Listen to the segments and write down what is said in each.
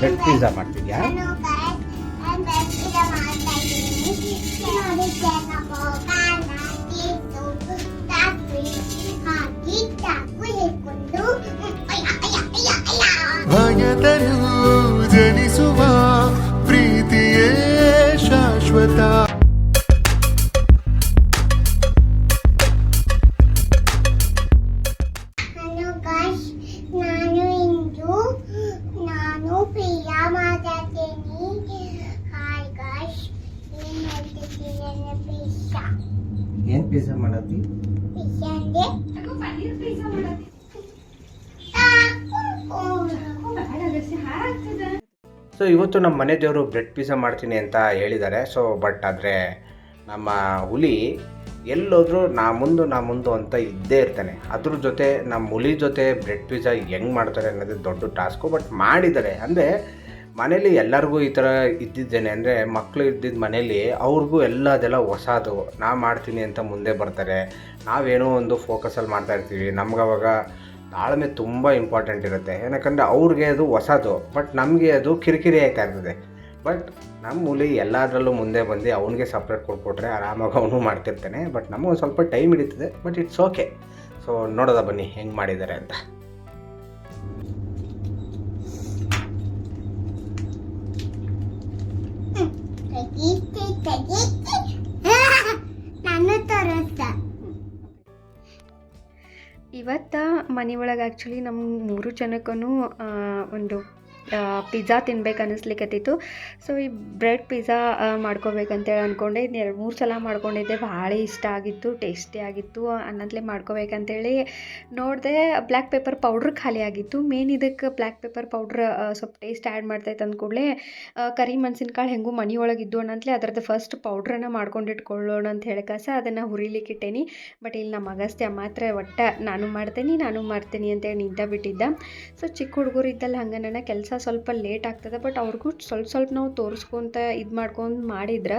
Bread pizza ಮಾಡ್ತಿದ್ಯಾ? ನಾನು ಜನಿಸುವ ಪ್ರೀತಿಯೇ ಮಾಡ್ತಾ ಪಿಜ್ಜಾ ಮಾಡತ್ತಿ? ಅಂದ್ರೆ ಸೊ ಇವತ್ತು ನಮ್ಮ ಮನೆ ದೇವರು ಬ್ರೆಡ್ ಪಿಜ್ಜಾ ಮಾಡ್ತೀನಿ ಅಂತ ಹೇಳಿದ್ದಾರೆ ಸೊ ಬಟ್ ಆದರೆ ನಮ್ಮ ಹುಲಿ ಎಲ್ಲೋದ್ರೂ ನಾ ಮುಂದು ನಾ ಮುಂದು ಅಂತ ಇದ್ದೇ ಇರ್ತಾನೆ. ಅದ್ರ ಜೊತೆ ನಮ್ಮ ಹುಲಿ ಜೊತೆ ಬ್ರೆಡ್ ಪಿಜ್ಜಾ ಹೆಂಗೆ ಮಾಡ್ತಾರೆ ಅನ್ನೋದು ದೊಡ್ಡ ಟಾಸ್ಕು ಬಟ್ ಮಾಡಿದ್ದಾರೆ ಅಂದರೆ ಮನೇಲಿ ಎಲ್ಲರಿಗೂ ಈ ಥರ ಇದ್ದಿದ್ದೇನೆ ಅಂದರೆ ಮಕ್ಕಳು ಇದ್ದಿದ್ದ ಮನೇಲಿ ಅವ್ರಿಗೂ ಎಲ್ಲ ಅದೆಲ್ಲ ಹೊಸದು, ನಾ ಮಾಡ್ತೀನಿ ಅಂತ ಮುಂದೆ ಬರ್ತಾರೆ. ನಾವೇನೋ ಒಂದು ಫೋಕಸಲ್ಲಿ ಮಾಡ್ತಾ ಇರ್ತೀವಿ. ನಮ್ಗೆ ಅವಾಗ ತಾಳ್ಮೆ ತುಂಬ ಇಂಪಾರ್ಟೆಂಟ್ ಇರುತ್ತೆ. ಏನಕ್ಕಂದರೆ ಅವ್ರಿಗೆ ಅದು ಹೊಸದು ಬಟ್ ನಮಗೆ ಅದು ಕಿರಿಕಿರಿ ಆಯ್ತಾ ಇರ್ತದೆ. ಬಟ್ ನಮ್ಮ ಹುಲಿ ಎಲ್ಲದರಲ್ಲೂ ಮುಂದೆ ಬಂದು ಅವನಿಗೆ ಸಪ್ರೇಟ್ ಕೊಟ್ಬಿಟ್ರೆ ಆರಾಮಾಗಿ ಅವನು ಮಾಡ್ತಿರ್ತಾನೆ. ಬಟ್ ನಮಗೊಂದು ಸ್ವಲ್ಪ ಟೈಮ್ ಹಿಡಿತದೆ ಬಟ್ ಇಟ್ಸ್ ಓಕೆ ಸೊ ನೋಡೋದ ಬನ್ನಿ ಹೆಂಗೆ ಮಾಡಿದ್ದಾರೆ ಅಂತ. ಇವತ್ತು ಮನೆ ಒಳಗೆ ಆ್ಯಕ್ಚುಲಿ ನಮ್ಮ ಮೂರು ಜನಕ್ಕೂ ಒಂದು ಪಿಜ್ಜಾ ತಿನ್ಬೇಕು ಅನ್ನಿಸ್ಲಿಕ್ಕತ್ತಿತ್ತು ಸೊ ಈ ಬ್ರೆಡ್ ಪಿಜ್ಜಾ ಮಾಡ್ಕೋಬೇಕಂತೇಳಿ ಅಂದ್ಕೊಂಡೆ ಇದು ಎರಡು ಮೂರು ಸಲ ಮಾಡ್ಕೊಂಡಿದ್ದೆ. ಭಾಳ ಇಷ್ಟ ಆಗಿತ್ತು ಟೇಸ್ಟಿ ಆಗಿತ್ತು ಅನ್ನತ್ಲೆ ಮಾಡ್ಕೋಬೇಕಂತೇಳಿ ನೋಡಿದೆ. ಬ್ಲ್ಯಾಕ್ ಪೇಪರ್ ಪೌಡ್ರ್ ಖಾಲಿ ಆಗಿತ್ತು. ಮೇನ್ ಇದಕ್ಕೆ ಬ್ಲ್ಯಾಕ್ ಪೇಪರ್ ಪೌಡ್ರ್ ಸ್ವಲ್ಪ ಟೇಸ್ಟ್ ಆ್ಯಡ್ ಮಾಡ್ತೈತೆ ಅಂದ್ಕೂಡಲೇ ಕರಿ ಮೆಣಸಿನ್ಕಾಳು ಹೆಂಗೂ ಮನೆ ಒಳಗೆ ಇದ್ದು ಅನ್ನಂತಲೇ ಅದ್ರದ್ದು ಫಸ್ಟ್ ಪೌಡ್ರನ್ನು ಮಾಡ್ಕೊಂಡು ಇಟ್ಕೊಳ್ಳೋಣ ಅಂತ ಹೇಳಕಾಸ ಅದನ್ನು ಹುರಿಲಿಕ್ಕೆ ಇಟ್ಟೇನಿ. ಬಟ್ ಇಲ್ಲಿ ನಮ್ಮ ಅಗಸ್ತ್ಯ ಮಾತ್ರ ಒಟ್ಟ ನಾನು ಮಾಡ್ತೇನೆ ನಾನು ಮಾಡ್ತೇನೆ ಅಂತೇಳಿ ನಿಂತ ಬಿಟ್ಟಿದ್ದ. ಸೊ ಚಿಕ್ಕ ಹುಡುಗರು ಇದ್ದಲ್ಲಿ ಹಂಗೆ ನನ್ನ ಕೆಲಸ ಸ್ವಲ್ಪ ಲೇಟ್ ಆಗ್ತದೆ ಬಟ್ ಅವ್ರಿಗೂ ಸ್ವಲ್ಪ ಸ್ವಲ್ಪ ನಾವು ತೋರಿಸ್ಕೊಂತ ಇದು ಮಾಡ್ಕೊಂಡು ಮಾಡಿದ್ರೆ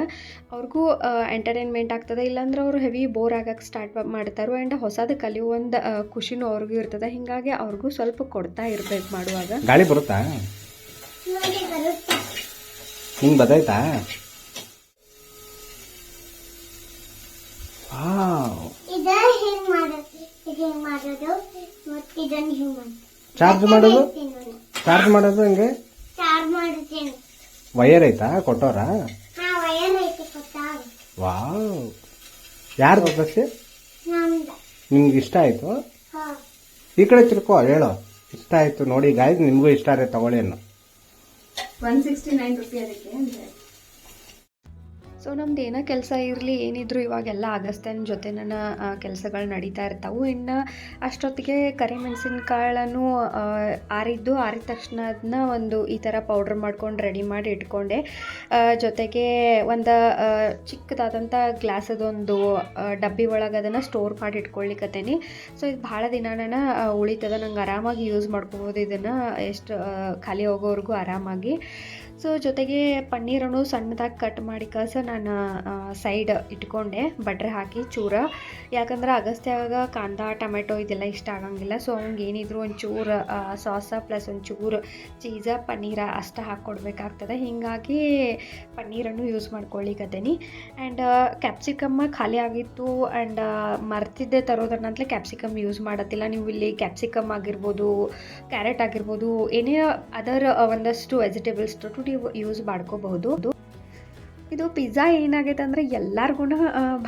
ಅವ್ರಿಗೂ ಎಂಟರ್ಟೈನ್ಮೆಂಟ್ ಆಗ್ತದೆ. ಇಲ್ಲಾಂದ್ರೆ ಅವರು ಹೆವಿ ಬೋರ್ ಆಗಕ್ಕೆ ಸ್ಟಾರ್ಟ್ ಮಾಡ್ತಾರೆ ಆ್ಯಂಡ್ ಹೊಸದು ಕಲಿಯೋ ಒಂದು ಖುಷಿನೂ ಅವ್ರಿಗೂ ಇರ್ತದೆ. ಹೀಗಾಗಿ ಅವ್ರಿಗೂ ಸ್ವಲ್ಪ ಕೊಡ್ತಾ ಇರ್ಬೇಕು ಮಾಡುವಾಗ. ಗಾಳಿ ಬರುತ್ತಾ? ಹಿಂಗೆ ಬದಾಯ್ತಾ ವಾವ್. ಇದ ಹೆಂಗ್ ಮಾಡೋದು? ಇದು ಹೆಂಗ್ ಮಾಡೋದು? ಮತ್ತೆ ಇದನ್ನ ಹೆಂಗ್ ಚಾರ್ಜ್ ಮಾಡೋದು? ಚಾರ್ಜ್ ಮಾಡೋದು ಹಂಗೆ? ಚಾರ್ಜ್ ಮಾಡುತ್ತೇನೆ ವಯರ್ ಐತಾ? ಕೊಟ್ಟೋರ ಹಾ ವೈರ್ ಐತೆ ಕೊಟ್ಟಾಗ. ವಾವ್. ಯಾರ್ದು ಅದಕ್ಕೆ ನಮ್ದ. ನಿಮ್ಗೆ ಇಷ್ಟ ಆಯ್ತು? ಹಾ. ಈ ಕಡೆ ತಿಳ್ಕೊ ಹೇಳೋ. ಇಷ್ಟ ಆಯ್ತು ನೋಡಿ ಗಾಯ್ಸ್ ನಿಮಗೂ ಇಷ್ಟ ಆದ್ರೆ ತಗೊಳ್ಳಿ ಅನ್ನೋ. ಒನ್ ಸಿಕ್ಸ್ಟಿ ನೈನ್ ರುಪಿ ಅದಕ್ಕೆ ಸೊ ನಮ್ದು ಏನೋ ಕೆಲಸ ಇರಲಿ, ಏನಿದ್ರು ಇವಾಗೆಲ್ಲ ಅಗಸ್ತ್ಯನ ಜೊತೆ ನನ್ನ ಕೆಲಸಗಳು ನಡೀತಾ ಇರ್ತಾವೆ. ಇನ್ನು ಅಷ್ಟೊತ್ತಿಗೆ ಕರಿಮೆಣಸಿನ್ಕಾಳನ್ನು ಆರಿದ್ದು, ಆರಿದ ತಕ್ಷಣ ಅದನ್ನ ಒಂದು ಈ ಥರ ಪೌಡ್ರ್ ಮಾಡ್ಕೊಂಡು ರೆಡಿ ಮಾಡಿ ಇಟ್ಕೊಂಡೆ. ಜೊತೆಗೆ ಒಂದು ಚಿಕ್ಕದಾದಂಥ ಗ್ಲಾಸದೊಂದು ಡಬ್ಬಿ ಒಳಗೆ ಅದನ್ನು ಸ್ಟೋರ್ ಮಾಡಿ ಇಟ್ಕೊಳ್ಳಿಕತ್ತೇನಿ. ಸೊ ಇದು ಭಾಳ ದಿನ ನಾನು ಉಳಿತದ. ನಂಗೆ ಆರಾಮಾಗಿ ಯೂಸ್ ಮಾಡ್ಕೋಬೋದು ಇದನ್ನು, ಎಷ್ಟು ಖಾಲಿ ಹೋಗೋವರೆಗೂ ಆರಾಮಾಗಿ. ಸೊ ಜೊತೆಗೆ ಪನ್ನೀರನ್ನು ಸಣ್ಣದಾಗಿ ಕಟ್ ಮಾಡಿ ಕಸ ನಾನು ಸೈಡ್ ಇಟ್ಕೊಂಡೆ ಬಟ್ರೆ ಹಾಕಿ ಚೂರ. ಯಾಕಂದ್ರೆ ಅಗಸ್ತ್ಯಾಗ ಕಾಂದ, ಟೊಮೆಟೊ ಇದೆಲ್ಲ ಇಷ್ಟ ಆಗಂಗಿಲ್ಲ. ಸೊ ಅವ್ನಿಗೆ ಏನಿದ್ರು ಒಂಚೂರು ಸಾಸ ಪ್ಲಸ್ ಒಂಚೂರು ಚೀಸ ಪನ್ನೀರ ಅಷ್ಟು ಹಾಕ್ಕೊಡ್ಬೇಕಾಗ್ತದೆ ಹೀಗಾಗಿ ಪನ್ನೀರನ್ನು ಯೂಸ್ ಮಾಡ್ಕೊಳ್ಳಿಕತ್ತೀನಿ ಆ್ಯಂಡ್ ಕ್ಯಾಪ್ಸಿಕಮ್ಮ ಖಾಲಿ ಆಗಿತ್ತು. ಆ್ಯಂಡ್ ಮರ್ತಿದ್ದೆ ತರೋದನ್ನಂತಲೇ ಕ್ಯಾಪ್ಸಿಕಮ್ ಯೂಸ್ ಮಾಡತ್ತಿಲ್ಲ. ನೀವು ಇಲ್ಲಿ ಕ್ಯಾಪ್ಸಿಕಮ್ ಆಗಿರ್ಬೋದು ಕ್ಯಾರೆಟ್ ಆಗಿರ್ಬೋದು, ಏನೇ ಅದರ್ ಒಂದಷ್ಟು ವೆಜಿಟೇಬಲ್ಸ್ ಟು ನೀವು ಯೂಸ್ ಮಾಡ್ಕೋಬಹುದು. ಇದು ಪಿಜ್ಜಾ ಏನಾಗೈತೆ ಅಂದರೆ ಎಲ್ಲರಿಗೂ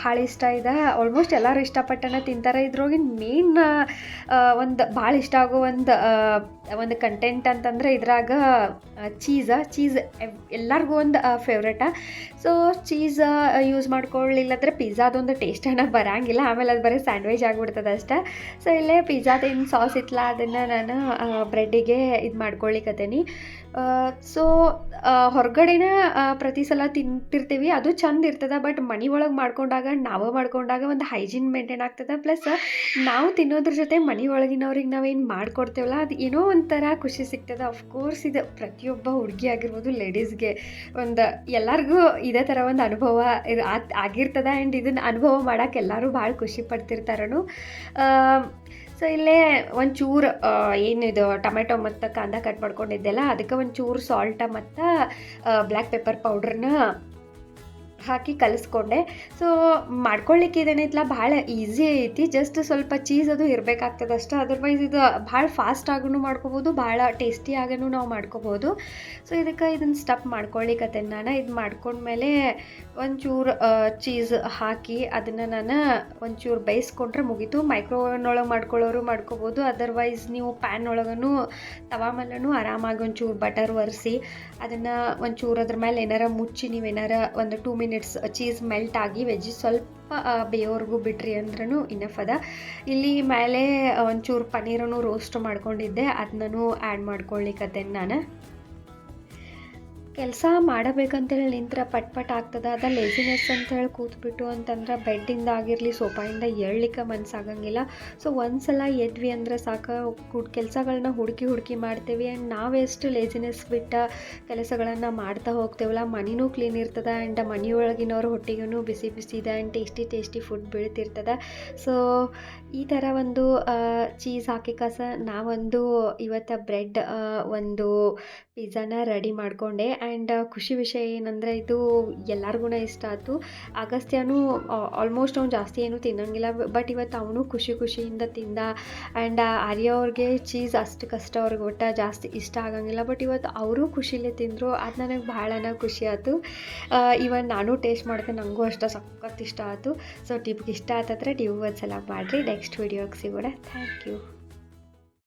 ಭಾಳ ಇಷ್ಟ ಇದೆ. ಆಲ್ಮೋಸ್ಟ್ ಎಲ್ಲರೂ ಇಷ್ಟಪಟ್ಟನ ತಿಂತಾರೆ. ಇದ್ರೊಳಗಿನ ಮೇನ್ ಒಂದು ಭಾಳ ಇಷ್ಟ ಆಗೋ ಒಂದು ಒಂದು ಕಂಟೆಂಟ್ ಅಂತಂದರೆ ಇದ್ರಾಗ ಚೀಸ ಚೀಸ್ ಎಲ್ಲರಿಗೂ ಒಂದು ಫೇವ್ರೇಟ ಸೊ ಚೀಸ್ ಯೂಸ್ ಮಾಡ್ಕೊಳ್ಳಿಲ್ಲದ್ರೆ ಪಿಜ್ಜಾದೊಂದು ಟೇಸ್ಟನ್ನು ಬರಂಗಿಲ್ಲ. ಆಮೇಲೆ ಅದು ಬರೀ ಸ್ಯಾಂಡ್ವಿಚ್ ಆಗಿಬಿಡ್ತದೆ ಅಷ್ಟೇ. ಸೊ ಇಲ್ಲೇ ಪಿಜ್ಜಾದ ಏನು ಸಾಸ್ ಇತ್ತಲ್ಲ ಅದನ್ನು ನಾನು ಬ್ರೆಡ್ಡಿಗೆ ಇದು ಮಾಡ್ಕೊಳ್ಳಿಕತ್ತೀನಿ. ಸೊ ಹೊರಗಡೆನ ಪ್ರತಿ ಸಲ ತಿಂತಿರ್ತೀವಿ. ಅದು ಚಂದ ಇರ್ತದೆ ಬಟ್ ಮನೆ ಒಳಗೆ ಮಾಡ್ಕೊಂಡಾಗ, ನಾವು ಮಾಡ್ಕೊಂಡಾಗ ಒಂದು ಹೈಜೀನ್ ಮೇಂಟೈನ್ ಆಗ್ತದೆ. ಪ್ಲಸ್ ನಾವು ತಿನ್ನೋದ್ರ ಜೊತೆ ಮನೆ ಒಳಗಿನವ್ರಿಗೆ ನಾವೇನು ಮಾಡ್ಕೊಡ್ತೇವಲ್ಲ, ಅದು ಏನೋ ಒಂಥರ ಖುಷಿ ಸಿಗ್ತದೆ. ಅಫ್ಕೋರ್ಸ್ ಇದು ಪ್ರತಿಯೊಬ್ಬ ಹುಡುಗಿ ಆಗಿರ್ಬೋದು ಲೇಡೀಸ್ಗೆ ಒಂದು ಎಲ್ಲರಿಗೂ ಇದೇ ಥರ ಒಂದು ಅನುಭವ ಇದು ಆಗಿರ್ತದ ಆ್ಯಂಡ್ ಇದನ್ನು ಅನುಭವ ಮಾಡೋಕೆ ಎಲ್ಲರೂ ಭಾಳ ಖುಷಿ ಪಡ್ತಿರ್ತಾರನು. ಸೊ ಇಲ್ಲೇ ಒಂಚೂರು ಏನಿದು ಟೊಮೆಟೊ ಮತ್ತು ಕಾಂದ ಕಟ್ ಮಾಡ್ಕೊಂಡಿದ್ದೆಲ್ಲ, ಅದಕ್ಕೆ ಒಂಚೂರು ಸಾಲ್ಟ ಮತ್ತು ಬ್ಲ್ಯಾಕ್ ಪೆಪ್ಪರ್ ಪೌಡ್ರನ್ನ ಹಾಕಿ ಕಲಿಸ್ಕೊಂಡೆ. ಸೊ ಮಾಡ್ಕೊಳ್ಳಿಕ್ಕೆ ಇದೇನೈತ್ಲ ಭಾಳ ಈಸಿ ಐತಿ. ಜಸ್ಟ್ ಸ್ವಲ್ಪ ಚೀಸ್ ಅದು ಇರಬೇಕಾಗ್ತದೆ ಅಷ್ಟೇ. ಅದರ್ವೈಸ್ ಇದು ಭಾಳ ಫಾಸ್ಟ್ ಆಗೂ ಮಾಡ್ಕೋಬೋದು, ಭಾಳ ಟೇಸ್ಟಿ ಆಗೂ ನಾವು ಮಾಡ್ಕೋಬೋದು. ಸೊ ಇದಕ್ಕೆ ಇದನ್ನು ಸ್ಟಪ್ ಮಾಡ್ಕೊಳ್ಳಿಕ್ಕತ್ತೇನೆ ನಾನು. ಇದು ಮಾಡ್ಕೊಂಡ್ಮೇಲೆ ಒಂಚೂರು ಚೀಸ್ ಹಾಕಿ ಅದನ್ನು ನಾನು ಒಂಚೂರು ಬೇಯಿಸ್ಕೊಂಡ್ರೆ ಮುಗೀತು. ಮೈಕ್ರೋವೇವ್ನೊಳಗೆ ಮಾಡ್ಕೊಳ್ಳೋರು ಮಾಡ್ಕೋಬೋದು. ಅದರ್ವೈಸ್ ನೀವು ಪ್ಯಾನ್ ಒಳಗೂ ತವಾ ಮೇಲೂ ಆರಾಮಾಗಿ ಒಂಚೂರು ಬಟರ್ ಒರೆಸಿ ಅದನ್ನು ಒಂಚೂರು ಅದ್ರ ಮೇಲೆ ಏನಾರ ಮುಚ್ಚಿ ನೀವು ಏನಾರ ಒಂದು ಟೂ ಮಿನಿಟ್ಸ್ ಚೀಸ್ ಮೆಲ್ಟ್ ಆಗಿ ವೆಜ್ ಸ್ವಲ್ಪ ಬೇಯೋರ್ಗೂ ಬಿಟ್ರಿ ಅಂದ್ರೂ ಇನಫ್ ಅದ. ಇಲ್ಲಿ ಮೇಲೆ ಒಂಚೂರು ಪನ್ನೀರನ್ನು ರೋಸ್ಟ್ ಮಾಡ್ಕೊಂಡಿದ್ದೆ. ಅದನ್ನೂ ಆ್ಯಡ್ ಮಾಡ್ಕೊಳ್ಳಿಕತ್ತೆ ನಾನು. ಕೆಲಸ ಮಾಡಬೇಕಂತೇಳಿ ನಿಂತ್ರ ಪಟ್ ಪಟ್ ಆಗ್ತದೆ. ಅದ ಲೇಸಿನೆಸ್ ಅಂತ ಹೇಳಿ ಕೂತ್ಬಿಟ್ಟು ಅಂತಂದ್ರೆ ಬೆಡ್ಡಿಂದ ಆಗಿರಲಿ ಸೋಫಾಯಿಂದ ಏಳ್ಲಿಕ್ಕೆ ಮನಸ್ಸಾಗಂಗಿಲ್ಲ ಸೊ ಒಂದ್ಸಲ ಎದ್ವಿ ಅಂದ್ರೆ ಸಾಕು, ಕುಡ್ ಕೆಲಸಗಳನ್ನ ಹುಡುಕಿ ಹುಡುಕಿ ಮಾಡ್ತೇವೆ. ಆ್ಯಂಡ್ ನಾವೆಷ್ಟು ಲೇಸಿನೆಸ್ ಬಿಟ್ಟ ಕೆಲಸಗಳನ್ನು ಮಾಡ್ತಾ ಹೋಗ್ತೇವಲ್ಲ ಮನೆಯೂ ಕ್ಲೀನ್ ಇರ್ತದೆ ಆ್ಯಂಡ್ ಮನೆಯೊಳಗಿನವ್ರ ಹೊಟ್ಟೆಗೂ ಬಿಸಿ ಬಿಸಿ ಇದೆ ಆ್ಯಂಡ್ ಟೇಸ್ಟಿ ಟೇಸ್ಟಿ ಫುಡ್ ಬೀಳ್ತಿರ್ತದೆ. ಸೊ ಈ ಥರ ಒಂದು ಚೀಸ್ ಹಾಕಿ ಕಸ, ನಾವೊಂದು ಇವತ್ತು ಬ್ರೆಡ್ ಒಂದು ಪಿಜ್ಜಾನ ರೆಡಿ ಮಾಡಿಕೊಂಡೆ. ಆ್ಯಂಡ್ ಖುಷಿ ವಿಷಯ ಏನಂದರೆ ಇದು ಎಲ್ಲರಿಗೂ ಇಷ್ಟ ಆಯ್ತು. ಅಗಸ್ತ್ಯನೂ ಆಲ್ಮೋಸ್ಟ್ ಅವ್ನು ಜಾಸ್ತಿ ಏನೂ ತಿನ್ನಂಗಿಲ್ಲ ಬಟ್ ಇವತ್ತು ಅವನು ಖುಷಿ ಖುಷಿಯಿಂದ ತಿಂದ. ಆ್ಯಂಡ್ ಆರ್ಯ ಅವ್ರಿಗೆ ಚೀಸ್ ಅಷ್ಟಕ್ಕಷ್ಟು ಅವ್ರಿಗೆ ಒಟ್ಟ ಜಾಸ್ತಿ ಇಷ್ಟ ಆಗಂಗಿಲ್ಲ ಬಟ್ ಇವತ್ತು ಅವರು ಖುಷಿಲೇ ತಿಂದರು. ಅದು ನನಗೆ ಭಾಳನ ಖುಷಿ ಆಯಿತು. ಇವನ್ ನಾನು ಟೇಸ್ಟ್ ಮಾಡಿದೆ ನನಗೂ ಅಷ್ಟು ಸಖತ್ ಇಷ್ಟ ಆಯಿತು. ಸೊ ಟಿಪ್ಗೆ ಇಷ್ಟ ಆತಂದ್ರೆ ನೀವು ಒಂದ್ಸಲ ಮಾಡಿರಿ. ನೆಕ್ಸ್ಟ್ ವೀಡಿಯೋಗೆ ಸಿಗೋಣ. Thank you